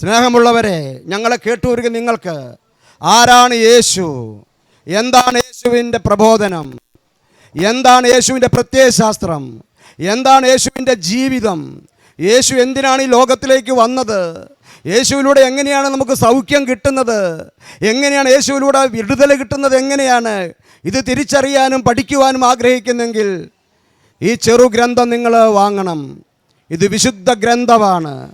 സ്നേഹമുള്ളവരെ ഞങ്ങളെ കേട്ടുവരുക നിങ്ങൾക്ക്. ആരാണ് യേശു? എന്താണ് യേശുവിന്റെ പ്രബോധനം? എന്താണ് യേശുവിന്റെ പ്രത്യയശാസ്ത്രം? എന്താണ് യേശുവിന്റെ ജീവിതം? യേശു എന്തിനാണ് ഈ ലോകത്തിലേക്ക് വന്നത്? യേശുവിലൂടെ എങ്ങനെയാണ് നമുക്ക് സൗഖ്യം കിട്ടുന്നത്? എങ്ങനെയാണ് യേശുവിലൂടെ വിടുതൽ കിട്ടുന്നത്? എങ്ങനെയാണ്? ഇത് തിരിച്ചറിയാനും പഠിക്കുവാനും ആഗ്രഹിക്കുന്നെങ്കിൽ ഈ ചെറു ഗ്രന്ഥം നിങ്ങൾ വാങ്ങണം. ഇത് വിശുദ്ധ ഗ്രന്ഥമാണ്.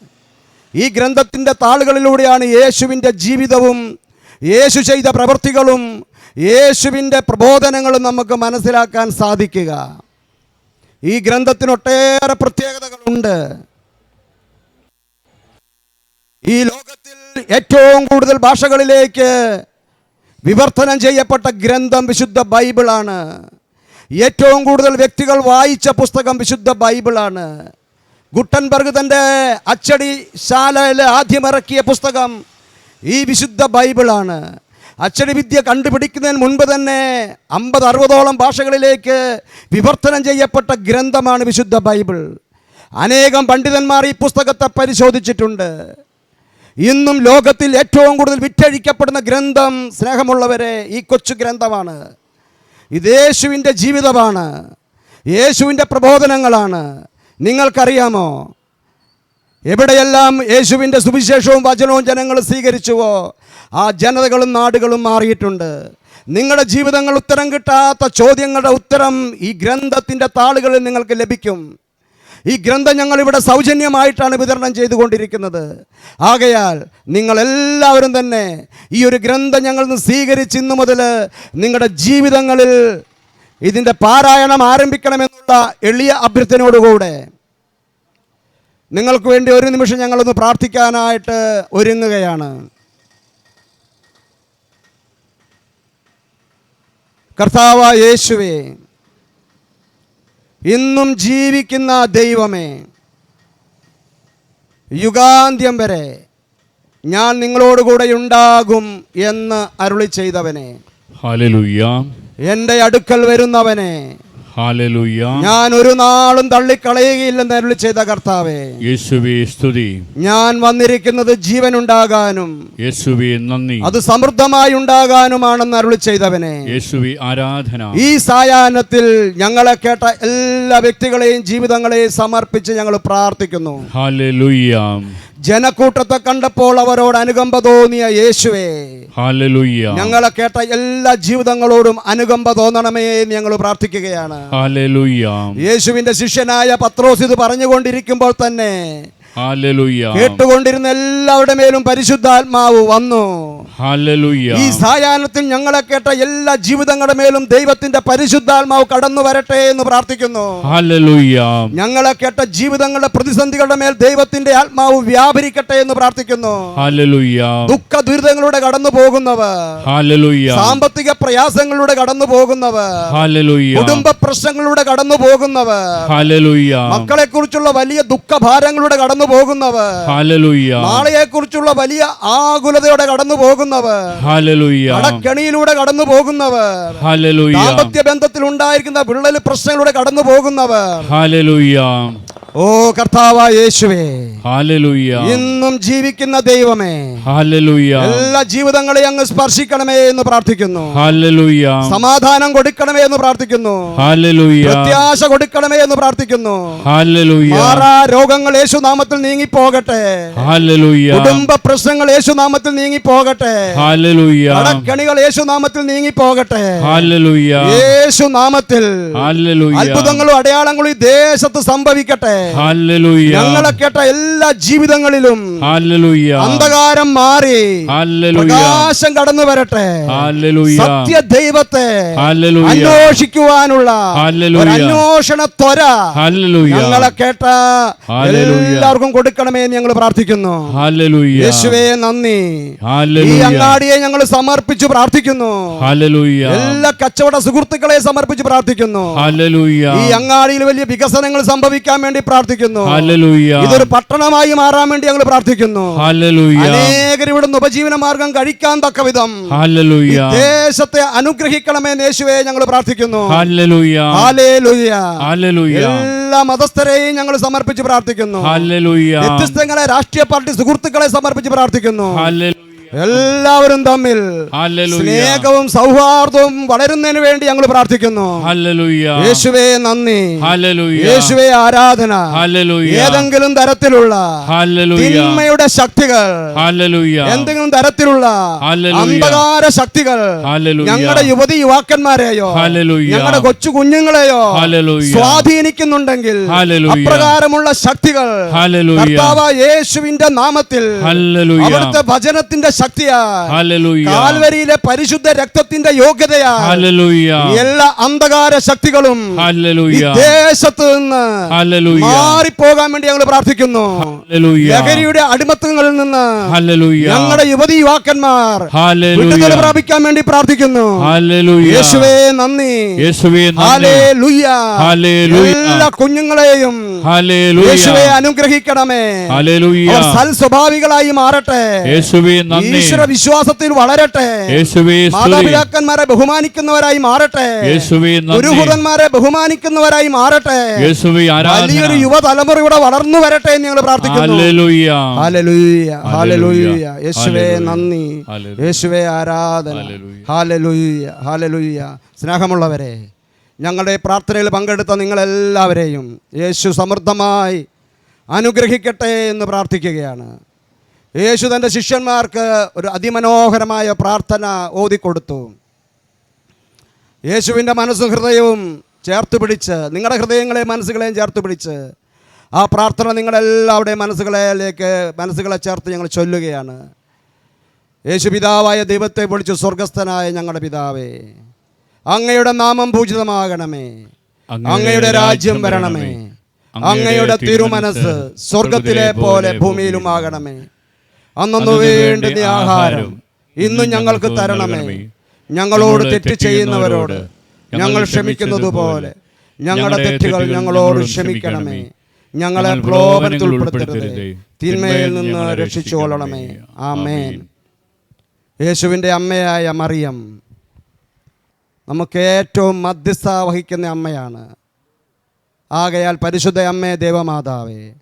ഈ ഗ്രന്ഥത്തിന്റെ താളുകളിലൂടെയാണ് യേശുവിന്റെ ജീവിതവും യേശു ചെയ്ത പ്രവൃത്തികളും യേശുവിന്റെ പ്രബോധനങ്ങളും നമുക്ക് മനസ്സിലാക്കാൻ സാധിക്കുക. ഈ ഗ്രന്ഥത്തിനൊട്ടേറെ പ്രത്യേകതകളുണ്ട്. ഈ ലോകത്തിൽ ഏറ്റവും കൂടുതൽ ഭാഷകളിലേക്ക് വിവർത്തനം ചെയ്യപ്പെട്ട ഗ്രന്ഥം വിശുദ്ധ ബൈബിളാണ്. ഏറ്റവും കൂടുതൽ വ്യക്തികൾ വായിച്ച പുസ്തകം വിശുദ്ധ ബൈബിളാണ്. ഗുട്ടൻബർഗ് തന്റെ അച്ചടി ശാലയിൽ ആദ്യമിറക്കിയ പുസ്തകം ഈ വിശുദ്ധ ബൈബിളാണ്. അച്ചടി വിദ്യ കണ്ടുപിടിക്കുന്നതിന് മുൻപ് തന്നെ അമ്പത് അറുപതോളം ഭാഷകളിലേക്ക് വിവർത്തനം ചെയ്യപ്പെട്ട ഗ്രന്ഥമാണ് വിശുദ്ധ ബൈബിൾ. അനേകം പണ്ഡിതന്മാർ ഈ പുസ്തകത്തെ പരിശോധിച്ചിട്ടുണ്ട്. ഇന്നും ലോകത്തിൽ ഏറ്റവും കൂടുതൽ വിറ്റഴിക്കപ്പെടുന്ന ഗ്രന്ഥം സ്നേഹമുള്ളവരെ ഈ കൊച്ചു ഗ്രന്ഥമാണ്. ഇത് യേശുവിന്റെ ജീവിതമാണ്. യേശുവിന്റെ പ്രബോധനങ്ങളാണ്. നിങ്ങൾക്കറിയാമോ? എവിടെയെല്ലാം യേശുവിന്റെ സുവിശേഷവും വചനവും ജനങ്ങൾ സ്വീകരിച്ചുവോ ആ ജനതകളും നാടുകളും മാറിയിട്ടുണ്ട്. നിങ്ങളുടെ ജീവിതങ്ങൾ ഉത്തരം കിട്ടാത്ത ചോദ്യങ്ങളുടെ ഉത്തരം ഈ ഗ്രന്ഥത്തിന്റെ താളുകളിൽ നിങ്ങൾക്ക് ലഭിക്കും. ഈ ഗ്രന്ഥം ഞങ്ങൾ ഇവിടെ സൗജന്യമായിട്ടാണ് വിതരണം ചെയ്തുകൊണ്ടിരിക്കുന്നത്. ആകയാൽ നിങ്ങളെല്ലാവരും തന്നെ ഈ ഒരു ഗ്രന്ഥം ഞങ്ങളിൽ നിന്ന് സ്വീകരിച്ച് ഇന്നു മുതൽ നിങ്ങളുടെ ജീവിതങ്ങളിൽ ഇതിന്റെ പാരായണം ആരംഭിക്കണമെന്നുള്ള എളിയ അഭ്യർത്ഥനയോടുകൂടെ നിങ്ങൾക്ക് വേണ്ടി ഒരു നിമിഷം ഞങ്ങളൊന്ന് പ്രാർത്ഥിക്കാനായിട്ട് ഒരുങ്ങുകയാണ്. കർത്താവ യേശുവേ ഇന്നും ജീവിക്കുന്ന ദൈവമേ യുഗാന്ത്യം വരെ ഞാൻ നിങ്ങളോടുകൂടെ ഉണ്ടാകും എന്ന് അരുളി ചെയ്തവനെ. ഹാലലുയ്യ എന്റെ അടുക്കൽ വരുന്നവനെ ഞാൻ ഒരു നാളും തള്ളിക്കളയുകയില്ലെന്ന് അരുളി ചെയ്ത കർത്താവേ. യേശുവേ സ്തുതി. ഞാൻ വന്നിരിക്കുന്നത് ജീവനുണ്ടാകാനും യേശുവേ നന്ദി. അത് സമൃദ്ധമായി ഉണ്ടാകാനുമാണെന്ന് അരുളി ചെയ്തവനെ. യേശുവേ ആരാധന. ഈ സായാഹ്നത്തിൽ ഞങ്ങളെ കേട്ട എല്ലാ വ്യക്തികളെയും ജീവിതങ്ങളെയും സമർപ്പിച്ച് ഞങ്ങൾ പ്രാർത്ഥിക്കുന്നു. ഹാലലുയ്യ ജനക്കൂട്ടത്തെ കണ്ടപ്പോൾ അവരോട് അനുകമ്പ തോന്നിയ യേശുവേ ഞങ്ങളെ കേട്ട എല്ലാ ജീവിതങ്ങളോടും അനുകമ്പ തോന്നണമേ എന്ന് ഞങ്ങൾ പ്രാർത്ഥിക്കുകയാണ്. യേശുവിന്റെ ശിഷ്യനായ പത്രോസ് ഇത് പറഞ്ഞുകൊണ്ടിരിക്കുമ്പോൾ തന്നെ കേട്ടുകൊണ്ടിരുന്ന എല്ലാവരുടെ മേലും പരിശുദ്ധാത്മാവ് വന്നു. ഈ സായാഹ്നത്തിൽ ഞങ്ങളെ കേട്ട എല്ലാ ജീവിതങ്ങളുടെ മേലും ദൈവത്തിന്റെ പരിശുദ്ധാത്മാവ് കടന്നു വരട്ടെ എന്ന് പ്രാർത്ഥിക്കുന്നു. ഞങ്ങളെ കേട്ട ജീവിതങ്ങളുടെ പ്രതിസന്ധികളുടെ മേൽ ദൈവത്തിന്റെ ആത്മാവ് വ്യാപരിക്കട്ടെ എന്ന് പ്രാർത്ഥിക്കുന്നു. ദുഃഖ ദുരിതങ്ങളുടെ കടന്നു പോകുന്നവർ സാമ്പത്തിക പ്രയാസങ്ങളുടെ കടന്നു പോകുന്നവർ ഹാലലുയ്യ കുടുംബ പ്രശ്നങ്ങളുടെ കടന്നു പോകുന്നവർ മക്കളെ കുറിച്ചുള്ള വലിയ ദുഃഖഭാരങ്ങളുടെ കടന്നു പോകുന്നവർ ഹാലലുയ്യ നാളെയെ കുറിച്ചുള്ള വലിയ ആകുലതയോടെ കടന്നു പോകുന്നവർ അടക്കണിയിലൂടെ കടക്കെണിയിലൂടെ കടന്നു പോകുന്നവർ ദാമ്പത്യ ബന്ധത്തിൽ ഉണ്ടായിരിക്കുന്ന വിള്ളൽ പ്രശ്നങ്ങളിലൂടെ കടന്നു പോകുന്നവർ ഓ കർത്താവ യേശുവേ. ഹല്ലേലൂയ ഇന്നും ജീവിക്കുന്ന ദൈവമേ. ഹല്ലേലൂയ എല്ലാ ജീവിതങ്ങളെ അങ്ങ് സ്പർശിക്കണമേ എന്ന് പ്രാർത്ഥിക്കുന്നു. ഹല്ലേലൂയ സമാധാനം കൊടുക്കണമേ എന്ന് പ്രാർത്ഥിക്കുന്നു. ഹല്ലേലൂയ പ്രത്യാശ കൊടുക്കണമേ എന്ന് പ്രാർത്ഥിക്കുന്നു. ഹല്ലേലൂയ മാറാ രോഗങ്ങൾ യേശുനാമത്തിൽ നീങ്ങിപ്പോകട്ടെ. ഹാലലുയ്യ കുടുംബ പ്രശ്നങ്ങൾ യേശു നാമത്തിൽ നീങ്ങി പോകട്ടെ ഹല്ലേലൂയ കടക്കണികൾ യേശുനാമത്തിൽ നീങ്ങി പോകട്ടെ യേശുനാമത്തിൽ ഹല്ലേലൂയ അത്ഭുതങ്ങളും അടയാളങ്ങളും ഈ ദേശത്ത് സംഭവിക്കട്ടെ. ഞങ്ങളെ കേട്ട എല്ലാ ജീവിതങ്ങളിലും അന്ധകാരം മാറി പ്രകാശം കടന്നു വരട്ടെ. സത്യ ദൈവത്തെ അന്വേഷിക്കുവാനുള്ള. ഒരു അന്വേഷണ ത്വര ഞങ്ങളെ കേട്ട. എല്ലാവർക്കും കൊടുക്കണമേ എന്ന് ഞങ്ങൾ പ്രാർത്ഥിക്കുന്നു. യേശുവേ നന്ദി. ഈ അങ്ങാടിയെ ഞങ്ങൾ സമർപ്പിച്ചു പ്രാർത്ഥിക്കുന്നു. എല്ലാ കച്ചവട സുഹൃത്തുക്കളെ സമർപ്പിച്ച് പ്രാർത്ഥിക്കുന്നു. ഈ അങ്ങാടിയിൽ വലിയ വികസനങ്ങൾ സംഭവിക്കാൻ വേണ്ടി പ്രാർത്ഥിക്കുന്നു. ഇതൊരു പട്ടണമായി മാറാൻ വേണ്ടി ഞങ്ങൾ പ്രാർത്ഥിക്കുന്നു. അനേകർ ഇവിടുന്ന് ഉപജീവന മാർഗം കഴിക്കാൻ തക്ക വിധം ദേശത്തെ അനുഗ്രഹിക്കണമേ നേശുവെ യേശുവെ ഞങ്ങൾ പ്രാർത്ഥിക്കുന്നു. എല്ലാ മതസ്ഥരെയും ഞങ്ങൾ സമർപ്പിച്ച് പ്രാർത്ഥിക്കുന്നു. വ്യത്യസ്തങ്ങളെ രാഷ്ട്രീയ പാർട്ടി സുഹൃത്തുക്കളെ സമർപ്പിച്ച് പ്രാർത്ഥിക്കുന്നു. എല്ലാവരും തമ്മിൽ സ്നേഹവും സൗഹാർദ്ദവും വളരുന്നതിന് വേണ്ടി ഞങ്ങൾ പ്രാർത്ഥിക്കുന്നു. യേശുവേ നന്ദി. യേശുവേ ആരാധന. ഏതെങ്കിലും തരത്തിലുള്ള തിന്മയുടെ ശക്തികൾ. എന്തെങ്കിലും തരത്തിലുള്ള. അന്ധകാര ശക്തികൾ. ഞങ്ങളുടെ യുവതി യുവാക്കന്മാരെയോ. ഞങ്ങളുടെ കൊച്ചു കുഞ്ഞുങ്ങളെയോ. സ്വാധീനിക്കുന്നുണ്ടെങ്കിൽ. അപ്രകാരമുള്ള ശക്തികൾ യേശുവിന്റെ നാമത്തിൽ അവിടുത്തെ ഭജനത്തിന്റെ ശക്തിയാ ഹല്ലേലൂയ കാൽവരിയിലെ പരിശുദ്ധ രക്തത്തിന്റെ യോഗ്യതയാ ഹല്ലേലൂയ എല്ലാ അന്ധകാര ശക്തികളും ദേശത്ത് നിന്ന് മാറിപ്പോകാൻ വേണ്ടി ഞങ്ങൾ പ്രാർത്ഥിക്കുന്നു. ലഹരിയുടെ അടിമത്തങ്ങളിൽ നിന്ന് ഞങ്ങളുടെ യുവതി യുവാക്കന്മാർ വിടുതൽ പ്രാപിക്കാൻ വേണ്ടി പ്രാർത്ഥിക്കുന്നു. യേശുവേ നന്ദി. എല്ലാ കുഞ്ഞുങ്ങളെയും യേശുവെ അനുഗ്രഹിക്കണമേ. സൽസ്വഭാവികളായി മാറട്ടെ. യേശുവേ ഈശ്വര വിശ്വാസത്തിൽ വളരട്ടെ. മാതാപിതാക്കന്മാരെ ബഹുമാനിക്കുന്നവരായി മാറട്ടെ. ഗുരുഹുതന്മാരെ ബഹുമാനിക്കുന്നവരായി മാറട്ടെ. വലിയൊരു യുവതലമുറ ഇവിടെ വളർന്നു വരട്ടെ എന്ന് ഞങ്ങൾ പ്രാർത്ഥിക്കുന്നു. യേശുവേ നന്ദി. യേശുവേ ആരാധന. സ്നേഹമുള്ളവരെ ഞങ്ങളുടെ പ്രാർത്ഥനയിൽ പങ്കെടുത്ത നിങ്ങളെല്ലാവരെയും യേശു സമൃദ്ധമായി അനുഗ്രഹിക്കട്ടെ എന്ന് പ്രാർത്ഥിക്കുകയാണ്. യേശു തന്റെ ശിഷ്യന്മാർക്ക് ഒരു അതിമനോഹരമായ പ്രാർത്ഥന ഓതിക്കൊടുത്തു. യേശുവിന്റെ മനസ്സും ഹൃദയവും ചേർത്ത് പിടിച്ച് നിങ്ങളുടെ ഹൃദയങ്ങളെയും മനസ്സുകളെയും ചേർത്ത് പിടിച്ച് ആ പ്രാർത്ഥന നിങ്ങളെല്ലാവരുടെയും മനസ്സുകളിലേക്ക് മനസ്സുകളെ ചേർത്ത് ഞങ്ങൾ ചൊല്ലുകയാണ്. യേശു പിതാവായ ദൈവത്തെ വിളിച്ചു സ്വർഗസ്ഥനായ ഞങ്ങളുടെ പിതാവേ അങ്ങയുടെ നാമം പൂജിതമാകണമേ. അങ്ങയുടെ രാജ്യം വരണമേ. അങ്ങയുടെ തിരുമനസ് സ്വർഗത്തിലെ പോലെ ഭൂമിയിലുമാകണമേ. അന്നു വേണ്ടുന്ന ആഹാരം ഇന്നും ഞങ്ങൾക്ക് തരണമേ. ഞങ്ങളോട് തെറ്റ് ചെയ്യുന്നവരോട് ഞങ്ങൾ ക്ഷമിക്കുന്നത് പോലെ ഞങ്ങളുടെ തെറ്റുകൾ ഞങ്ങളോട് ക്ഷമിക്കണമേ. ഞങ്ങളെ പ്രലോഭനത്തിൽ ഉൾപ്പെടുത്തരുത്. തിന്മയിൽ നിന്ന് രക്ഷിച്ചുകൊള്ളണമേ. ആമേൻ. യേശുവിന്റെ അമ്മയായ മറിയം നമുക്ക് ഏറ്റവും മധ്യസ്ഥ വഹിക്കുന്ന അമ്മയാണ്. ആകയാൽ പരിശുദ്ധ അമ്മേ ദേവമാതാവേ.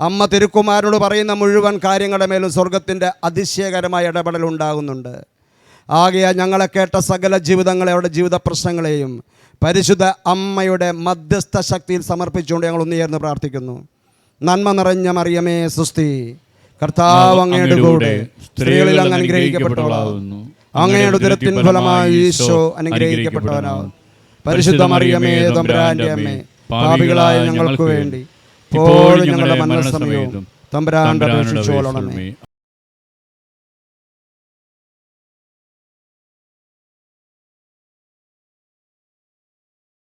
അമ്മ തിരുക്കുമാരനോട് പറയുന്ന മുഴുവൻ കാര്യങ്ങളുടെ മേലും സ്വർഗത്തിന്റെ അതിശയകരമായ ഇടപെടൽ ഉണ്ടാകുന്നുണ്ട്. ആകെയാ ഞങ്ങളെ കേട്ട സകല ജീവിതങ്ങളെ അവരുടെ ജീവിത പ്രശ്നങ്ങളെയും പരിശുദ്ധ അമ്മയുടെ മധ്യസ്ഥ ശക്തിയിൽ സമർപ്പിച്ചുകൊണ്ട് ഞങ്ങൾ ഒന്നുചേർന്ന് പ്രാർത്ഥിക്കുന്നു. നന്മ നിറഞ്ഞ മറിയമേ സുസ്തി. കർത്താവ് അങ്ങയുടെ കൂടെ സ്ത്രീകളിൽ അങ്ങ് അനുഗ്രഹിക്കപ്പെട്ടവളാകുന്നു. അങ്ങയുടെ ഉദരത്തിൻ ഫലമായി ഈശോ അനുഗ്രഹിക്കപ്പെട്ടവനാകുന്നു. പരിശുദ്ധ മറിയമേ തമ്പുരാന്റെ അമ്മേ പാപികളായ ഞങ്ങൾക്ക് വേണ്ടി. ഇപ്പോഴും ഞങ്ങളുടെ മരണസമയവും തമ്പരാണ്ട് അപേക്ഷിച്ചോളണമേ.